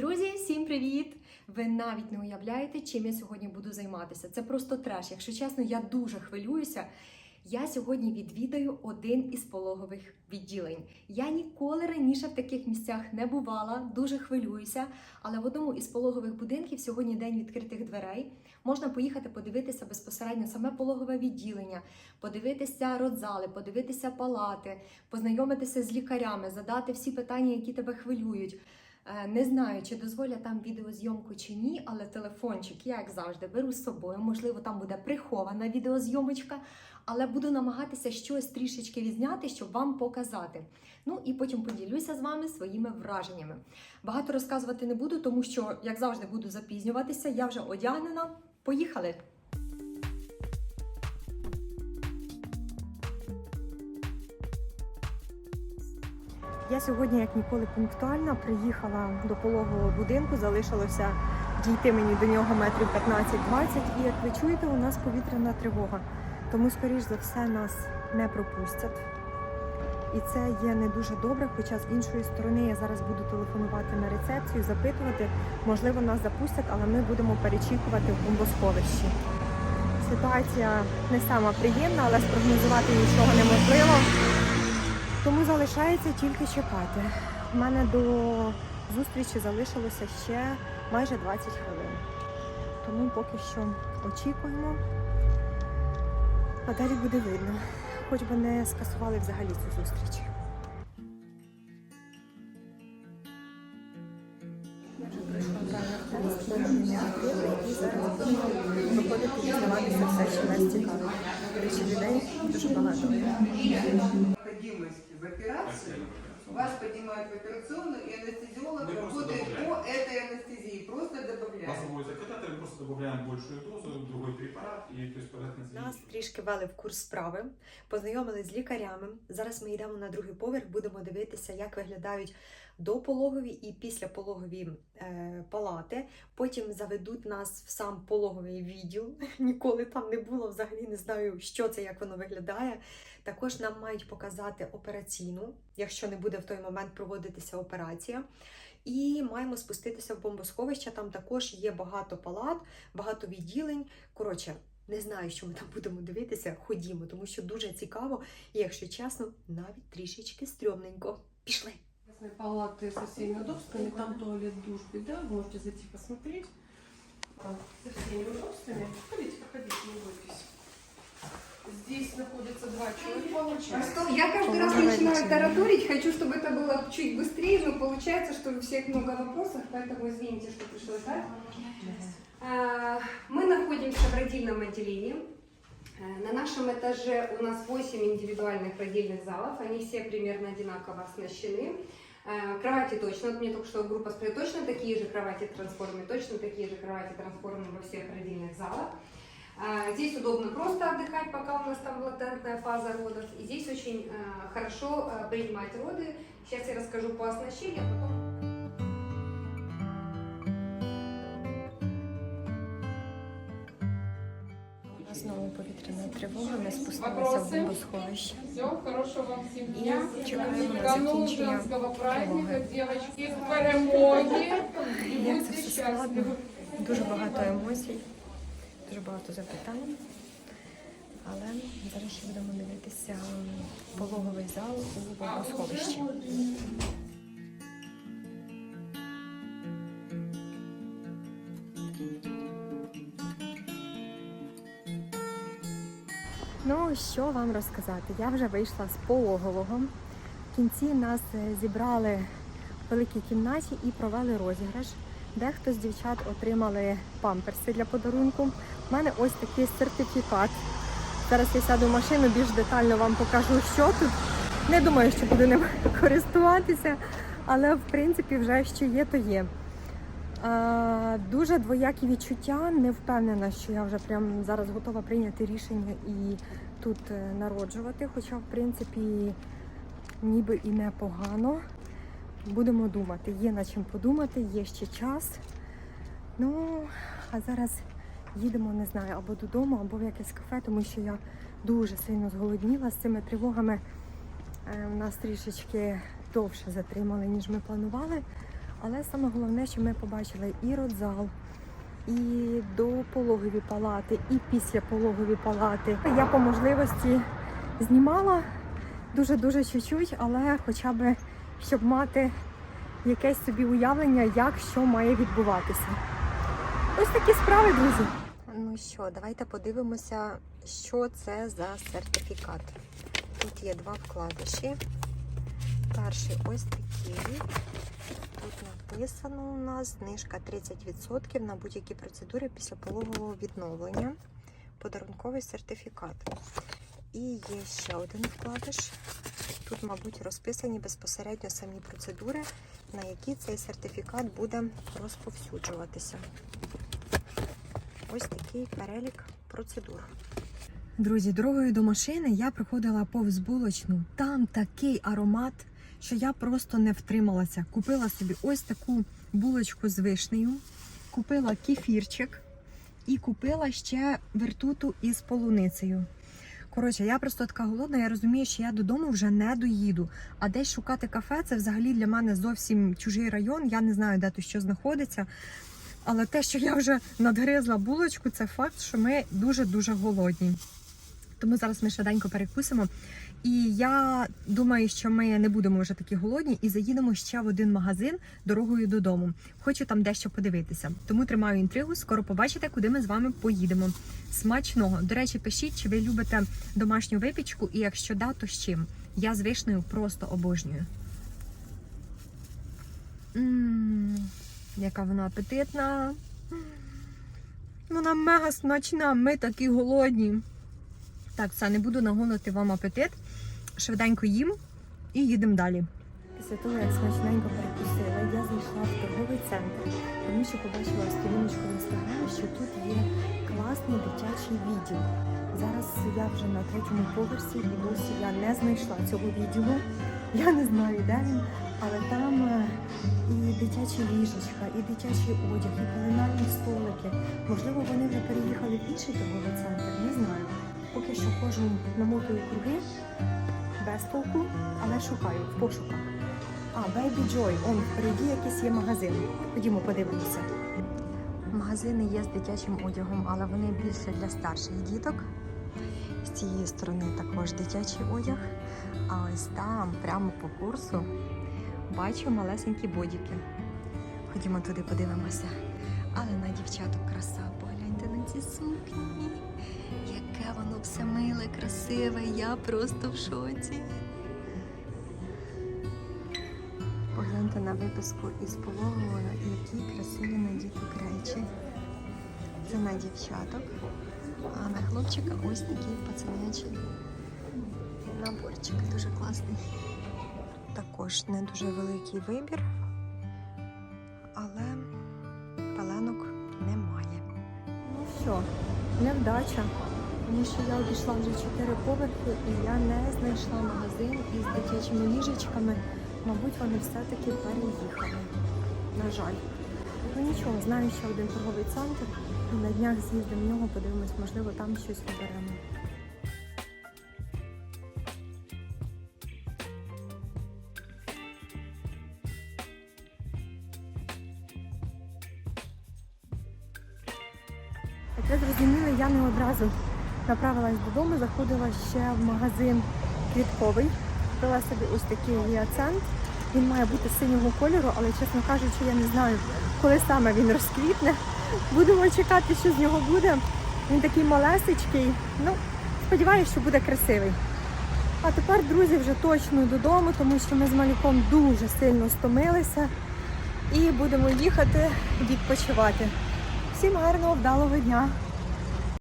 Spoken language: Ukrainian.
Друзі, всім привіт! Ви навіть не уявляєте, чим я сьогодні буду займатися. Це просто треш. Якщо чесно, я дуже хвилююся. Я сьогодні відвідаю один із пологових відділень. Я ніколи раніше в таких місцях не бувала, дуже хвилююся. Але в одному із пологових будинків сьогодні день відкритих дверей. Можна поїхати подивитися безпосередньо саме пологове відділення, подивитися родзали, подивитися палати, познайомитися з лікарями, задати всі питання, які тебе хвилюють. Е, Не знаю, чи дозволять там відеозйомку чи ні, але телефончик, я як завжди, беру з собою. Можливо, там буде прихована відеозйомочка, але буду намагатися щось трішечки відзняти, щоб вам показати. Ну і потім поділюся з вами своїми враженнями. Багато розказувати не буду, тому що, як завжди, буду запізнюватися. Я вже одягнена. Поїхали! Я сьогодні, як ніколи, пунктуальна приїхала до пологового будинку, залишилося дійти мені до нього метрів 15-20. І як ви чуєте, у нас повітряна тривога. Тому, скоріш за все, нас не пропустять. І це є не дуже добре. Хоча з іншої сторони я зараз буду телефонувати на рецепцію, запитувати, можливо, нас запустять, але ми будемо перечікувати в бомбосховищі. Ситуація не сама приємна, але спрогнозувати нічого неможливо. Тому залишається тільки чекати. У мене до зустрічі залишилося ще майже 20 хвилин. Тому поки що очікуємо. А далі буде видно. Хоч би не скасували взагалі цю зустріч. Я вже пройшла все, що нас цікавить. До речі, людей дуже багато необходимость в операции, вас поднимают в операционную, и анестезиолог Мы просто работает добавляем. по этой анестезии, просто добавляет. Нас выводят катетер, просто добавляем большую дозу, другой препарат, и то есть поверхность Нас трішки вели в курс справи, познайомились з лікарями. Зараз ми йдемо на другий поверх, будемо дивитися, як виглядають допологові і післяпологові е, палати. Потім заведуть нас в сам пологовий відділ. Ніколи там не було, взагалі не знаю, що це, як воно виглядає. Також нам мають показати операційну, якщо не буде в той момент проводитися операція. І маємо спуститися в бомбосховище. Там також є багато палат, багато відділень. Коротше, не знаю, що ми там будемо дивитися. Ходімо, тому що дуже цікаво, і якщо чесно, навіть трішечки стрьомненько. Пішли. Разные палаты со всеми удобствами, там туалет, душ, беда, вы можете зайти посмотреть. А, Со всеми удобствами. Проходите, проходите, не бойтесь. Здесь находится два человека. А я каждый раз начинаю тараторить, хочу, чтобы это было чуть быстрее, но получается, что у всех много вопросов, поэтому извините, что пришлось так. А, Мы находимся в родильном отделении. Э, На нашем этаже у нас 8 индивидуальных родильных залов, они все примерно одинаково оснащены. Э, Кровати точно, вот мне только что группа сказала, точно такие же кровати трансформы, точно такие же кровати трансформы во всех родильных залах. А, Здесь удобно просто отдыхать, пока у нас там латентная фаза родов. И здесь очень э, хорошо э, принимать роды. Сейчас я расскажу по оснащению, а потом... знову повітряна тривога, ми спустилися в бомбосховище. Все, хорошего вам дня. І чекаємо на закінчення тривоги. перемоги. Як це все складно, дуже багато емоцій, дуже багато запитань. Але зараз ще будемо дивитися пологовий зал у бомбосховищі. Ну, що вам розказати? Я вже вийшла з пологового. В кінці нас е, зібрали в великій кімнаті і провели розіграш. Дехто з дівчат отримали памперси для подарунку. У мене ось такий сертифікат. Зараз я сяду в машину, більш детально вам покажу, що тут. Не думаю, що буду ним користуватися, але в принципі вже що є, то є. Дуже двоякі відчуття. Не впевнена, що я вже прям зараз готова прийняти рішення і тут е, народжувати. Хоча, в принципі, ніби і непогано. Будемо думати. Є над чим подумати, є ще час. Ну, а зараз їдемо, не знаю, або додому, або в якесь кафе, тому що я дуже сильно зголодніла з цими тривогами. Е, нас трішечки довше затримали, ніж ми планували. Але саме головне, що ми побачили і родзал, і до пологові палати, і після пологові палати. Я по можливості знімала дуже-дуже чуть-чуть, але хоча б щоб мати якесь собі уявлення, як що має відбуватися. Ось такі справи, друзі. Ну що, давайте подивимося, що це за сертифікат. Тут є два вкладиші. Перший ось такий. Тут написано у нас знижка 30% на будь-які процедури після пологового відновлення. Подарунковий сертифікат. І є ще один вкладиш. Тут, мабуть, розписані безпосередньо самі процедури, на які цей сертифікат буде розповсюджуватися. Ось такий перелік процедур. Друзі, дорогою до машини я проходила повз булочну. Там такий аромат, що я просто не втрималася. Купила собі ось таку булочку з вишнею, купила кефірчик і купила ще вертуту із полуницею. Коротше, я просто така голодна, я розумію, що я додому вже не доїду. А десь шукати кафе це взагалі для мене зовсім чужий район. Я не знаю, де тут що знаходиться. Але те, що я вже надгризла булочку, це факт, що ми дуже-дуже голодні. Тому зараз ми швиденько перекусимо. І я думаю, що ми не будемо вже такі голодні і заїдемо ще в один магазин дорогою додому. Хочу там дещо подивитися. Тому тримаю інтригу. Скоро побачите, куди ми з вами поїдемо. Смачного. До речі, пишіть, чи ви любите домашню випічку, і якщо да, то з чим. Я з вишнею просто обожнюю. Мм, яка вона апетитна. Вона мега смачна, ми такі голодні. Так, все, не буду нагонити вам апетит. Швиденько їм і їдемо далі. Після того, як смачненько перекусила, я зайшла в торговий центр, тому що побачила сторіночку в інстаграмі, що тут є класний дитячий відділ. Зараз я вже на третьому поверсі і досі я не знайшла цього відділу. Я не знаю, де він, але там е, і дитячі ліжечка, і дитячий одяг, і пеленальні столики. Можливо, вони вже переїхали в інший торговий центр, не знаю. Поки що кожен намотую круги без але шукаю в пошуках. А, Baby Joy, он впереді якийсь є магазин. Ходімо, подивимося. Магазини є з дитячим одягом, але вони більше для старших діток. З цієї сторони також дитячий одяг. А ось там, прямо по курсу, бачу малесенькі бодіки. Ходімо туди, подивимося. Але на дівчаток краса, погляньте на ці сукні. Воно все миле, красиве, я просто в шоці. Погляньте на виписку із пологового, які красиві на діток речі. Це на дівчаток, а на хлопчика ось такий пацанячий наборчик. Дуже класний. Також не дуже великий вибір, але пеленок немає. Ну що, невдача. Тому що я обійшла вже чотири поверхи і я не знайшла магазин із дитячими ліжечками. Мабуть, вони все-таки переїхали. На жаль. Ну нічого, знаю ще один торговий центр. На днях з'їздимо в нього, подивимось, можливо, там щось оберемо. Як ви я не одразу направилась додому, заходила ще в магазин квітковий. Купила собі ось такий гіацент. Він має бути синього кольору, але, чесно кажучи, я не знаю, коли саме він розквітне. Будемо чекати, що з нього буде. Він такий малесечкий. Ну, сподіваюся, що буде красивий. А тепер, друзі, вже точно додому, тому що ми з малюком дуже сильно стомилися і будемо їхати відпочивати. Всім гарного, вдалого дня!